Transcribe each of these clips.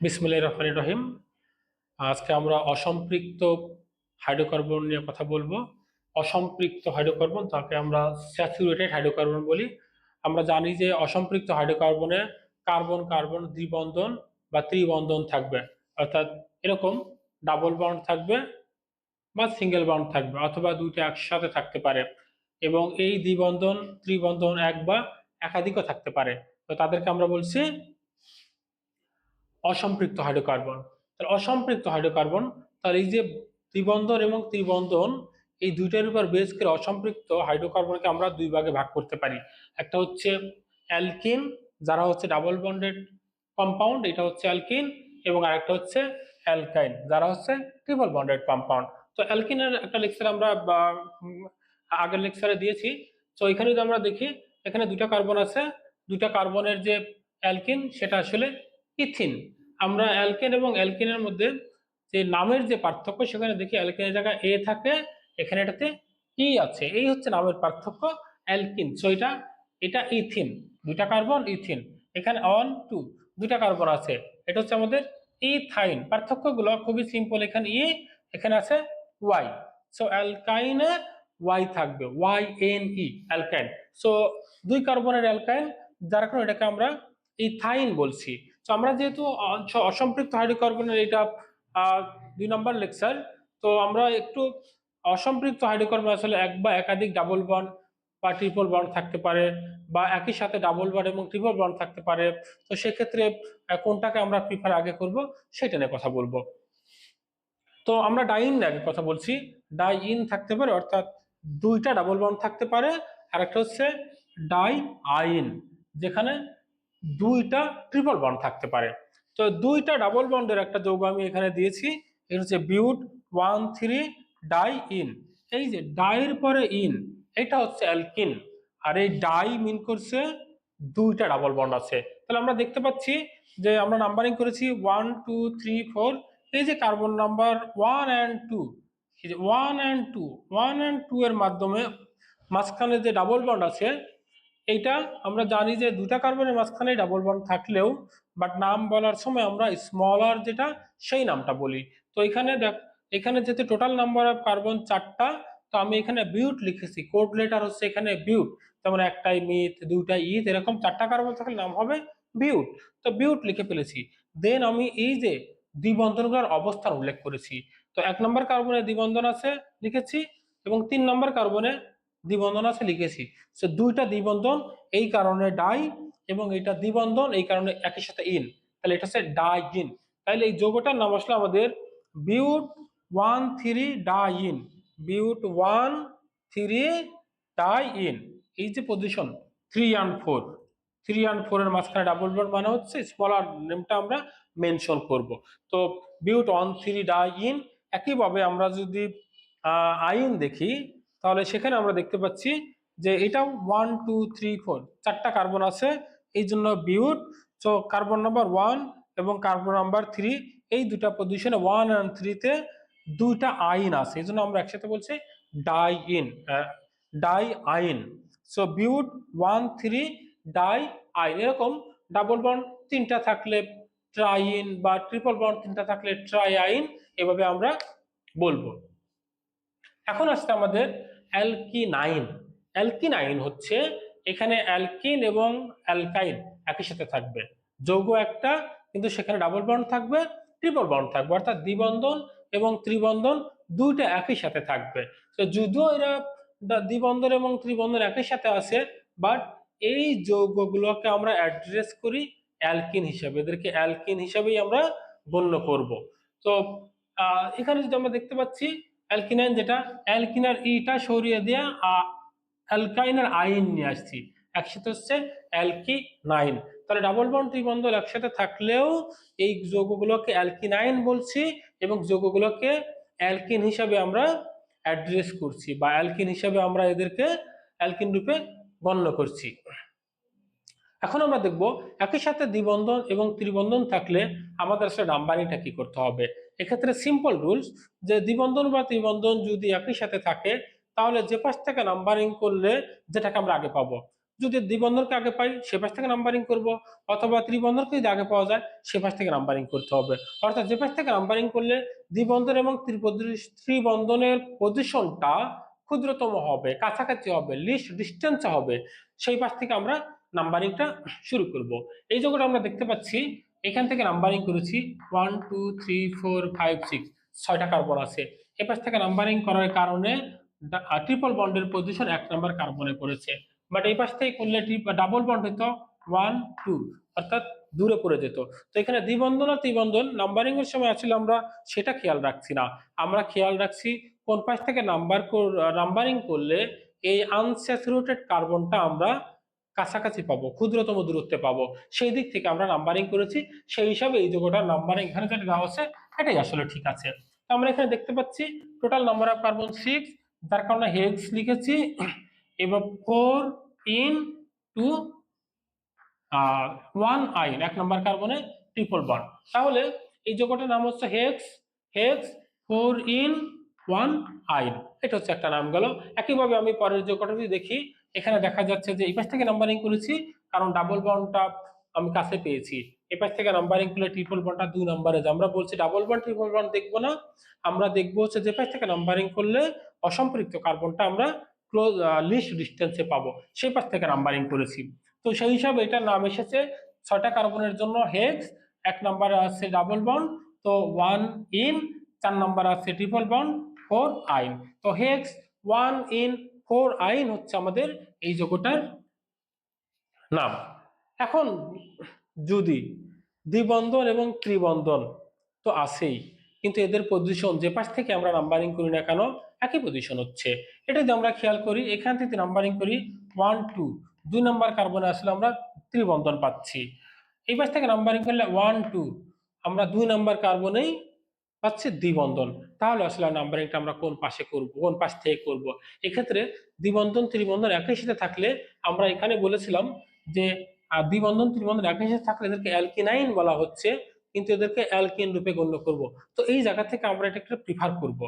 বিসমিল্লাহ রহমান রহিম। আজকে আমরা অসম্পৃক্ত হাইড্রোকার্বন নিয়ে কথা বলব। অসম্পৃক্ত হাইড্রোকার্বন, তাকে আমরা স্যাচুরেটেড হাইড্রোকার্বন বলি। আমরা জানি যে অসম্পৃক্ত হাইড্রোকার্বনে কার্বন কার্বন দ্বিবন্ধন বা ত্রিবন্ধন থাকবে। অর্থাৎ এরকম ডাবল বন্ড থাকবে বা সিঙ্গেল বন্ড থাকবে অথবা দুইটা একসাথে থাকতে পারে। এবং এই দ্বিবন্ধন, ত্রিবন্ধন এক বা একাধিকও থাকতে পারে। তো তাদেরকে আমরা বলছি অসম্পৃক্ত হাইড্রোকার্বন। তাহলে অসম্পৃক্ত হাইড্রোকার্বন, তাহলে এই যে ত্রিবন্ধন এবং ত্রিবন্ধন, এই দুইটার উপর বেস করে অসম্পৃক্ত হাইড্রোকার্বনকে আমরা দুই ভাগে ভাগ করতে পারি। একটা হচ্ছে অ্যালকিন, যারা হচ্ছে ডাবল বন্ডেড কম্পাউন্ড এটা হচ্ছে অ্যালকিন, এবং আরেকটা হচ্ছে অ্যালকাইন, যারা হচ্ছে ট্রিপল বন্ডেড কম্পাউন্ড তো অ্যালকিনের একটা লেকচার আমরা আগের লেকচারে দিয়েছি। তো এখানে যদি আমরা দেখি, এখানে দুটা কার্বন আছে। দুটা কার্বনের যে অ্যালকিন, সেটা আসলে ইথিন। আমরা অ্যালকেন এবং অ্যালকিনের মধ্যে যে নামের যে পার্থক্য, সেখানে দেখি অ্যালকেনের জায়গায় এ থাকে, এখানে এটাতে ই আছে। এই হচ্ছে নামের পার্থক্য, অ্যালকিন। সো এটা এটা ইথিন। দুইটা কার্বন, ইথিন। এখানে অন, টু। দুইটা কার্বন আছে। এটা হচ্ছে আমাদের ইথাইন। পার্থক্যগুলো খুবই সিম্পল এখানে ই, এখানে আছে ওয়াই। সো অ্যালকাইনে ওয়াই থাকবে। Y N E, alkyne. So দুই কার্বনের অ্যালকাইন, যার কারণে এটাকে আমরা ইথাইন বলছি। তো আমরা যেহেতু অসম্পৃক্ত হাইড্রোকার্বনের এটা দুই নম্বর লেকচার, তো আমরা একটু অসম্পৃক্ত হাইড্রোকার্বন আসলে এক বা একাধিক ডাবল বন বা ট্রিপল বন্ড থাকতে পারে বা একই সাথে ডাবল বন্ড এবং ট্রিপল বন্ড থাকতে পারে। তো সেক্ষেত্রে কোনটাকে আমরা প্রিফার আগে করব সেটা নিয়ে কথা বলব। তো আমরা ডাইন আগে কথা বলছি। ডাই ইন থাকতে পারে, অর্থাৎ দুইটা ডাবল বন থাকতে পারে। আর একটা হচ্ছে ডাই আইন যেখানে দুইটা ট্রিপল বন্ড থাকতে পারে। তো দুইটা ডাবল বন্ডের একটা যৌগ আমি এখানে দিয়েছি, এটা হচ্ছে bute one three di ene এই যে ডাইয়ের পরে ইন এটা হচ্ছে অ্যালকিন আর এই ডাই মিন করছে দুইটা ডাবল বন্ড আছে। তাহলে আমরা দেখতে পাচ্ছি যে আমরা নাম্বারিং করেছি ওয়ান টু থ্রি ফোর এই যে carbon number one and two এই যে one and two one and two এর মাধ্যমে মাঝখানে যে ডাবল বন্ড আছে এইটা আমরা জানি যে দুটা কার্বনের মাঝখানে ডাবল বন্ড থাকলেও বাট নাম বলার সময় আমরা স্মলার যেটা, সেই নামটা বলি। তো এখানে দেখ, এখানে যেহেতু টোটাল নাম্বার অফ কার্বন চারটা, তো আমি এখানে বিউট লিখেছি। কোড লেটার হচ্ছে এখানে বিউট যেমন একটাই মিথ দুইটাই ইথ এরকম চারটা কার্বন থাকলে নাম হবে বিউট তো বিউট লিখে ফেলেছি। দেন আমি এই যে দ্বিবন্ধনগুলোর অবস্থান উল্লেখ করেছি। তো এক নম্বর কার্বনে দ্বিবন্ধন আছে, লিখেছি, এবং তিন নম্বর কার্বনে দ্বিবন্ধন আছে লিখেছি। সো দুইটা দ্বিবন্ধন, এই কারণে ডাই এবং এটা দ্বিবন্ধন, এই কারণে একই সাথে ইন। তাহলে এটা হচ্ছে ডাই ইন তাহলে এই যৌগটার নাম আসলে আমাদের bute one three di ene bute one three di ene এই যে position three and four. Three and four এর মাঝখানে ডাবল বন্ড মানে হচ্ছে স্মলার নেমটা আমরা মেনশন করব। তো bute one three di ene একইভাবে আমরা যদি আইন দেখি তাহলে সেখানে আমরা দেখতে পাচ্ছি যে এটা ওয়ান টু থ্রি ফোর চারটা কার্বন আছে। এই জন্য বিউট তো কার্বন নাম্বার ওয়ান এবং কার্বন নাম্বার থ্রি এই দুটা পজিশনে ওয়ান অ্যান্ড থ্রিতে দুইটা আইন আছে। এই জন্য আমরা একসাথে বলছি di ene di yne so bute one three di yne এরকম ডাবল বন্ড তিনটা থাকলে ট্রাইন বা ট্রিপল বন্ড তিনটা থাকলে ট্রাই আইন এভাবে আমরা বলব। এখন আসছে আমাদের অ্যালকিনাইন। অ্যালকিনাইন হচ্ছে এখানে অ্যালকিন এবং অ্যালকাইন একই সাথে থাকবে। যৌগ একটা, কিন্তু সেখানে ডাবল বন্ড থাকবে, ট্রিপল বন্ড থাকবে, অর্থাৎ দ্বিবন্ধন এবং ত্রিবন্ধন দুইটা একই সাথে থাকবে। তো যদিও এরা দ্বিবন্ধন এবং ত্রিবন্ধন একই সাথে আছে বাট এই যৌগগুলোকে আমরা অ্যাড্রেস করি অ্যালকিন হিসাবে। এদেরকে অ্যালকিন হিসাবেই আমরা গণ্য করব। তো এখানে যদি আমরা দেখতে পাচ্ছি অ্যালকিনাইন যেটা অ্যালকিনার ইটা সরিয়ে দিয়ে অ্যালকাইনার আইন নিয়ে আসছি। একসাথে হচ্ছে অ্যালকি নাইন তাহলে ডাবল বন্ড ত্রিবন্ধন একসাথে থাকলেও এই যৌগগুলোকে অ্যালকিনাইন বলছি এবং যৌগগুলোকে অ্যালকিন হিসাবে আমরা অ্যাড্রেস করছি বা অ্যালকিন হিসাবে আমরা এদেরকে অ্যালকিন রূপে গণ্য করছি। এখন আমরা দেখব, একই সাথে দ্বিবন্ধন এবং ত্রিবন্ধন থাকলে আমাদের আসলে নাম্বারিংটা কি করতে হবে? এক্ষেত্রে সিম্পল রুলস যে দ্বিবন্ধন বা ত্রিবন্ধন যদি একই সাথে থাকে, তাহলে যে পাশ থেকে নাম্বারিং করলে যেটাকে আমরা আগে পাবো। যদি দ্বিবন্ধনকে আগে পাই, সে পাশ থেকে নাম্বারিং করব, অথবা ত্রিবন্ধনকে যদি আগে পাওয়া যায়, সে পাশ থেকে নাম্বারিং করতে হবে। অর্থাৎ যে পাশ থেকে নাম্বারিং করলে দ্বিবন্ধন এবং ত্রিবন্ধনের পজিশনটা ক্ষুদ্রতম হবে, কাছাকাছি হবে লিস্ট ডিস্টেন্স হবে। সেই পাশ থেকে আমরা নাম্বারিংটা শুরু করব। এই জায়গাটা আমরা দেখতে পাচ্ছি এখান থেকে নাম্বারিং করেছি one two three four five six ছয়টা কার্বন আছে। এ পাশ থেকে নাম্বারিং করার কারণে ট্রিপল বন্ডের পজিশন এক নাম্বার কার্বনে পড়েছে। বাট এই পাশ থেকে করলে ডাবল বন্ড হতো ওয়ান টু অর্থাৎ দূরে পড়ে যেত। তো এখানে দ্বিবন্ধন আর ত্রিবন্ধন নাম্বারিং এর সময় আসলে আমরা সেটা খেয়াল রাখছি না। আমরা খেয়াল রাখছি কোন পাশ থেকে নাম্বার নাম্বারিং করলে এই আনস্যাচুরেটেড কার্বনটা আমরা কাছাকাছি পাবো, ক্ষুদ্রতম দূরত্বে পাবো। সেই দিক থেকে আমরা নাম্বারিং করেছি, সেই হিসাবে এই যোগটার নাম্বারিং এখানে যেটা দেওয়া আছে এটাই আসলে ঠিক আছে। আমরা এখানে দেখতে পাচ্ছি total number of carbon six যার কারণে হেক্স লিখেছি, এবার ফোর ইন টু ওয়ান আইন এক নম্বর কার্বনে ট্রিপল বন্ড তাহলে এই যোগটার নাম হচ্ছে hex hex four ene one yne এটা হচ্ছে একটা নাম গেল। একইভাবে আমি পরের যোগটা যদি দেখি এখানে দেখা যাচ্ছে যে এই পাশ থেকে নাম্বারিং করেছি, কারণ ডাবল বন্ডটা আমি কাছে পেয়েছি। এই পাশ থেকে নাম্বারিং করলে ট্রিপল বন্ডটা দুই নম্বরে আমরা বলছি ডাবল বন্ড ট্রিপল বন্ড দেখব না। আমরা দেখব হচ্ছে যে পাশ থেকে নাম্বারিং করলে অসম্পৃক্ত কার্বনটা আমরা ক্লোজ লিস্ট ডিস্টেন্সে পাবো। সেই পাশ থেকে নাম্বারিং করেছি। তো সেই হিসাবে এটার নাম এসেছে ছয়টা কার্বনের জন্য হেক্স এক নম্বরে আছে ডাবল বন্ড তো ওয়ান ইন চার নম্বর আছে ট্রিপল বন্ড ফোর আইন তো হেক্স ওয়ান ইন ফোর আইন হচ্ছে আমাদের এই যোগটার নাম। এখন যদি দ্বিবন্ধন এবং ত্রিবন্ধন তো আছেই, কিন্তু এদের পজিশন যে পাশ থেকে আমরা নাম্বারিং করি না কেন, একই পজিশন হচ্ছে। এটা যদি আমরা খেয়াল করি, এখান থেকে নাম্বারিং করি ওয়ান টু দুই নাম্বার কার্বনে আসলে আমরা ত্রিবন্ধন পাচ্ছি। এই পাশ থেকে নাম্বারিং করলে ওয়ান টু আমরা দুই নম্বর কার্বনেই পাচ্ছি দ্বিবন্ধন। তাহলে আসলে নাম্বারিংটা আমরা কোন পাশে করব, কোন পাশ থেকে করব? এক্ষেত্রে দ্বিবন্ধন, ত্রিবন্ধন একই সাথে থাকলে আমরা এখানে বলেছিলাম যে দ্বিবন্ধন, ত্রিবন্ধন একই সাথে থাকলে এদেরকে অ্যালকিনাইন বলা হচ্ছে, কিন্তু এদেরকে অ্যালকিন রূপে গণ্য করব। তো এই জায়গা থেকে আমরা এটাকে প্রিফার করব।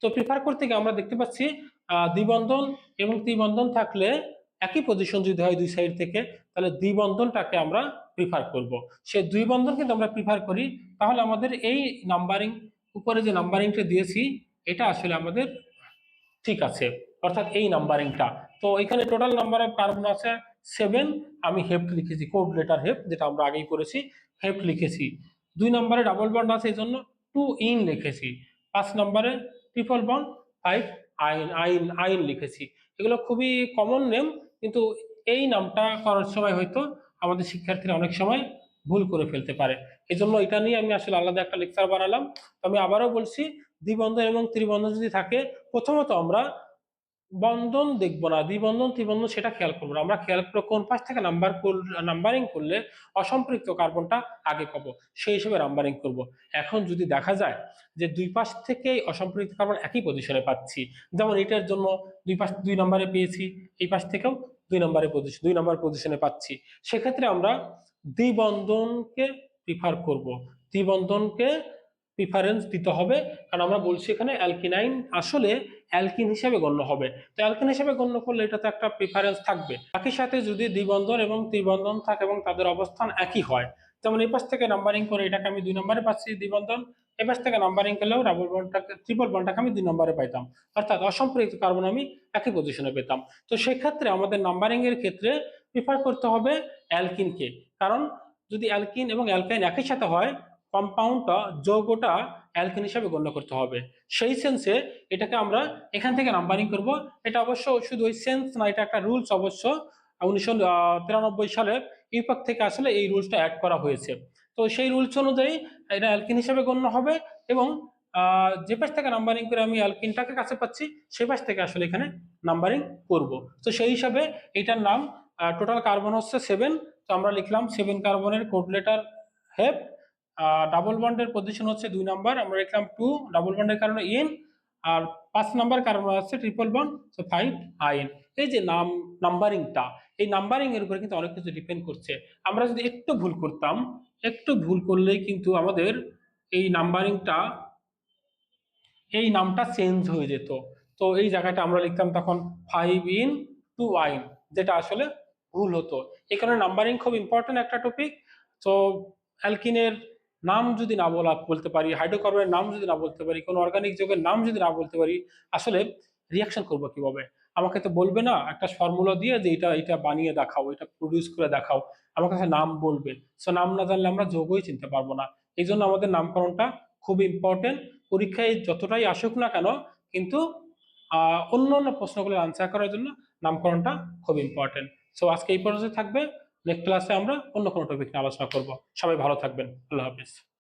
তো প্রিফার করতে গিয়ে আমরা দেখতে পাচ্ছি দ্বিবন্ধন এবং ত্রিবন্ধন থাকলে একই পজিশন যদি হয় দুই সাইড থেকে, তাহলে দ্বিবন্ধনটাকে আমরা প্রিফার করব। সে দুই বন্ধন কিন্তু আমরা প্রিফার করি, তাহলে আমাদের এই নাম্বারিং উপরে যে নাম্বারিংটা দিয়েছি, এটা আসলে আমাদের ঠিক আছে। অর্থাৎ এই নাম্বারিংটা তো এখানে টোটাল নাম্বার অফ কার্বন আছে সেভেন আমি হেফট লিখেছি কোড লেটার হেপ্ট যেটা আমরা আগেই করেছি হেফট লিখেছি। দুই নম্বরে ডাবল বন্ড আছে এই জন্য টু ইন লিখেছি। পাঁচ নম্বরে ট্রিপল বন্ড ফাইভ আইন আইন আইন লিখেছি। এগুলো খুবই কমন নেম কিন্তু এই নামটা করার সময় হয়তো আমাদের শিক্ষার্থীরা অনেক সময় ভুল করে ফেলতে পারে। এই জন্য এটা নিয়ে আমি আসলে আলাদা একটা লেকচার বানালাম। তো আমি আবারও বলছি, দ্বিবন্ধন এবং ত্রিবন্ধন যদি থাকে, প্রথমত আমরা বন্ধন দেখব না। দ্বিবন্ধন, ত্রিবন্ধন সেটা খেয়াল করব না। আমরা খেয়াল করব কোন পাশ থেকে নাম্বার নাম্বারিং করলে অসম্পৃক্ত কার্বনটা আগে পাবো। সেই হিসেবে নাম্বারিং করব। এখন যদি দেখা যায় যে দুই পাশ থেকেই অসম্পৃক্ত কার্বন একই পজিশনে পাচ্ছি, যেমন এটার জন্য দুই পাশ দুই নম্বরে পেয়েছি, এই পাশ থেকেও দুই নম্বরে পজিশন দুই নম্বর পজিশনে পাচ্ছি। সেক্ষেত্রে আমরা দ্বিবন্ধনকে প্রিফার করব। দ্বিবন্ধনকে প্রিফারেন্স দিতে হবে। কারণ আমরা বলছি এখানে অ্যালকিনাইন আসলে অ্যালকিন হিসেবে গণ্য হবে। তো অ্যালকিন হিসেবে গণ্য করলে এটাতে একটা প্রিফারেন্স থাকবে। একই সাথে যদি দ্বিবন্ধন এবং ত্রিবন্ধন থাকে এবং তাদের অবস্থান একই হয়, যেমন এই পাশ থেকে নাম্বারিং করে এটাকে আমি দুই নম্বরে পাচ্ছি, দ্বিবন্ধন। পাশ থেকে নাম্বারিং করলেও ডাবল বন্ডটাকে ট্রিপল বন্ডটাকে আমি দুই নম্বরে পাইতাম। অর্থাৎ অসম্পৃক্ত কার্বন আমি একই পজিশনে পেতাম। তো সেক্ষেত্রে আমাদের নাম্বারিং এর ক্ষেত্রে প্রিফার করতে হবে অ্যালকিনকে কারণ যদি অ্যালকিন এবং অ্যালকাইন একই সাথে হয় কম্পাউন্ডটা যৌগটা অ্যালকিন হিসাবে গণ্য করতে হবে। সেই সেন্সে এটাকে আমরা এখান থেকে নাম্বারিং করব। এটা অবশ্য শুধু ওই সেন্স না, এটা একটা রুলস অবশ্য। উনিশশো তিরানব্বই সালে ইউপাক থেকে আসলে এই রুলসটা অ্যাড করা হয়েছে। তো সেই রুলস অনুযায়ী এটা অ্যালকিন হিসাবে গণ্য হবে এবং যে পাশ থেকে নাম্বারিং করে আমি অ্যালকিনটাকে কাছে পাচ্ছি সেই পাশ থেকে আসলে এখানে নাম্বারিং করব। তো সেই হিসাবে এটার নাম টোটাল কার্বন হচ্ছে সেভেন তো আমরা লিখলাম সেভেন কার্বনের কোড লেটার হেপ ডাবল বন্ডের পজিশন হচ্ছে দুই নাম্বার আমরা লিখলাম টু ডাবল বন্ডের কারণে ইন আর পাঁচ নাম্বার কারণ হচ্ছে ট্রিপল বন্ড তো ফাইভ আইন এই যে নাম নাম্বারিংটা এই নাম্বারিং এর উপরে কিন্তু অনেক কিছু ডিপেন্ড করছে। আমরা যদি একটু ভুল করতাম একটু ভুল করলেই কিন্তু আমাদের এই নাম্বারিংটা, এই নামটা চেঞ্জ হয়ে যেত। তো এই জায়গাটা আমরা লিখতাম তখন ফাইভ ইন টু আইন যেটা আসলে ভুল হতো। এই কারণে নাম্বারিং খুব ইম্পর্টেন্ট একটা টপিক তো অ্যালকিনের নাম যদি না বলা, বলতে পারি, হাইড্রোকার্বনের নাম যদি না বলতে পারি, কোনো অর্গানিক যৌগের নাম যদি না বলতে পারি, আসলে রিয়াকশন করব কীভাবে? আমাকে তো বলবে না, একটা ফর্মুলা দিয়ে যে এটা এটা বানিয়ে দেখাও, এটা প্রডিউস করে দেখাও। আমার কাছে নাম বলবে। সো নাম না জানলে আমরা যোগই চিনতে পারব না। এই জন্য আমাদের নামকরণটা খুব ইম্পর্টেন্ট পরীক্ষায় যতটাই আসুক না কেন, কিন্তু অন্য অন্য প্রশ্নগুলোর আনসার করার জন্য নামকরণটা খুব ইম্পর্টেন্ট সো আজকে এই পর্যন্ত থাকবে। নেক্সট ক্লাসে আমরা অন্য কোনো টপিক নিয়ে আলোচনা করব। সবাই ভালো থাকবেন। আল্লাহ হাফিজ।